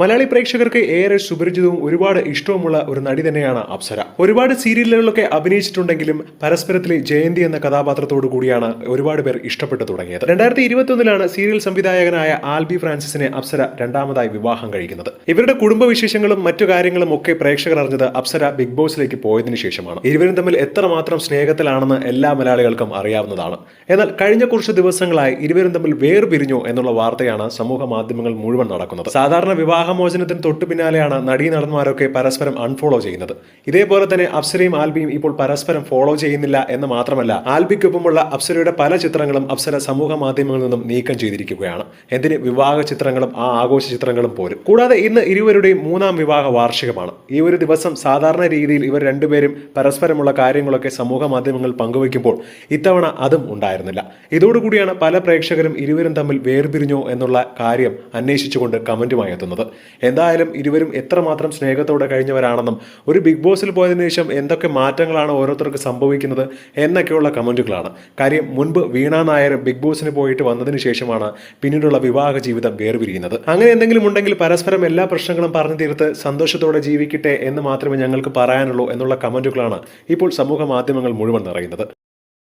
മലയാളി പ്രേക്ഷകർക്ക് ഏറെ സുപരിചിതവും ഒരുപാട് ഇഷ്ടവുമുള്ള ഒരു നടി തന്നെയാണ് അപ്സര. ഒരുപാട് സീരിയലുകളിലൊക്കെ അഭിനയിച്ചിട്ടുണ്ടെങ്കിലും പരസ്പരത്തിലെ ജയന്തി എന്ന കഥാപാത്രത്തോടു കൂടിയാണ് ഒരുപാട് പേർ ഇഷ്ടപ്പെട്ടു തുടങ്ങിയത്. രണ്ടായിരത്തി ഇരുപത്തിയൊന്നിലാണ് സീരിയൽ സംവിധായകനായ ആൽബി ഫ്രാൻസിസിനെ അപ്സര രണ്ടാമതായി വിവാഹം കഴിക്കുന്നത്. ഇവരുടെ കുടുംബവിശേഷങ്ങളും മറ്റു കാര്യങ്ങളും ഒക്കെ പ്രേക്ഷകർ അറിഞ്ഞത് അപ്സര ബിഗ് ബോസിലേക്ക് പോയതിനു ശേഷമാണ്. ഇരുവരും തമ്മിൽ എത്രമാത്രം സ്നേഹത്തിലാണെന്ന് എല്ലാ മലയാളികൾക്കും അറിയാവുന്നതാണ്. എന്നാൽ കഴിഞ്ഞ കുറച്ച് ദിവസങ്ങളായി ഇരുവരും തമ്മിൽ വേർപിരിഞ്ഞു എന്നുള്ള വാർത്തയാണ് സമൂഹ മാധ്യമങ്ങൾ മുഴുവൻ നടക്കുന്നത്. സാധാരണ വിവാഹമോചനത്തിന് തൊട്ടു പിന്നാലെയാണ് നടീ നടന്മാരൊക്കെ പരസ്പരം അൺഫോളോ ചെയ്യുന്നത്. ഇതേപോലെ തന്നെ അപ്സരയും ആൽബിയും ഇപ്പോൾ പരസ്പരം ഫോളോ ചെയ്യുന്നില്ല എന്ന് മാത്രമല്ല ആൽബിക്കൊപ്പമുള്ള അപ്സരയുടെ പല ചിത്രങ്ങളും അപ്സര സമൂഹ മാധ്യമങ്ങളിൽ നിന്നും നീക്കം ചെയ്തിരിക്കുകയാണ്. എന്തിന് വിവാഹ ചിത്രങ്ങളും ആ ആഘോഷ ചിത്രങ്ങളും പോലും. കൂടാതെ ഇന്ന് ഇരുവരുടെയും മൂന്നാം വിവാഹ വാർഷികമാണ്. ഈ ഒരു ദിവസം സാധാരണ രീതിയിൽ ഇവർ രണ്ടുപേരും പരസ്പരമുള്ള കാര്യങ്ങളൊക്കെ സമൂഹ മാധ്യമങ്ങളിൽ പങ്കുവയ്ക്കുമ്പോൾ ഇത്തവണ അതും ഉണ്ടായിരുന്നില്ല. ഇതോടുകൂടിയാണ് പല പ്രേക്ഷകരും ഇരുവരും തമ്മിൽ വേർപിരിഞ്ഞോ എന്നുള്ള കാര്യം അന്വേഷിച്ചുകൊണ്ട് കമന്റുമായി എത്തുന്നത്. എന്തായാലും ഇരുവരും എത്രമാത്രം സ്നേഹത്തോടെ കഴിഞ്ഞവരാണെന്നും ഒരു ബിഗ് ബോസിൽ പോയതിനു ശേഷം എന്തൊക്കെ മാറ്റങ്ങളാണ് ഓരോരുത്തർക്ക് സംഭവിക്കുന്നത് എന്നൊക്കെയുള്ള കമന്റുകളാണ് കാര്യം മുൻപ് വീണ നായർ ബിഗ് ബോസിന് പോയിട്ട് വന്നതിന് ശേഷമാണ് പിന്നീടുള്ള വിവാഹ ജീവിതം വേർപിരിയുന്നത്. അങ്ങനെ എന്തെങ്കിലും ഉണ്ടെങ്കിൽ പരസ്പരം എല്ലാ പ്രശ്നങ്ങളും പറഞ്ഞു തീർത്ത് സന്തോഷത്തോടെ ജീവിക്കട്ടെ എന്ന് മാത്രമേ ഞങ്ങൾക്ക് പറയാനുള്ളൂ എന്നുള്ള കമന്റുകളാണ് ഇപ്പോൾ സമൂഹ മാധ്യമങ്ങൾ മുഴുവൻ നിറയുന്നത്.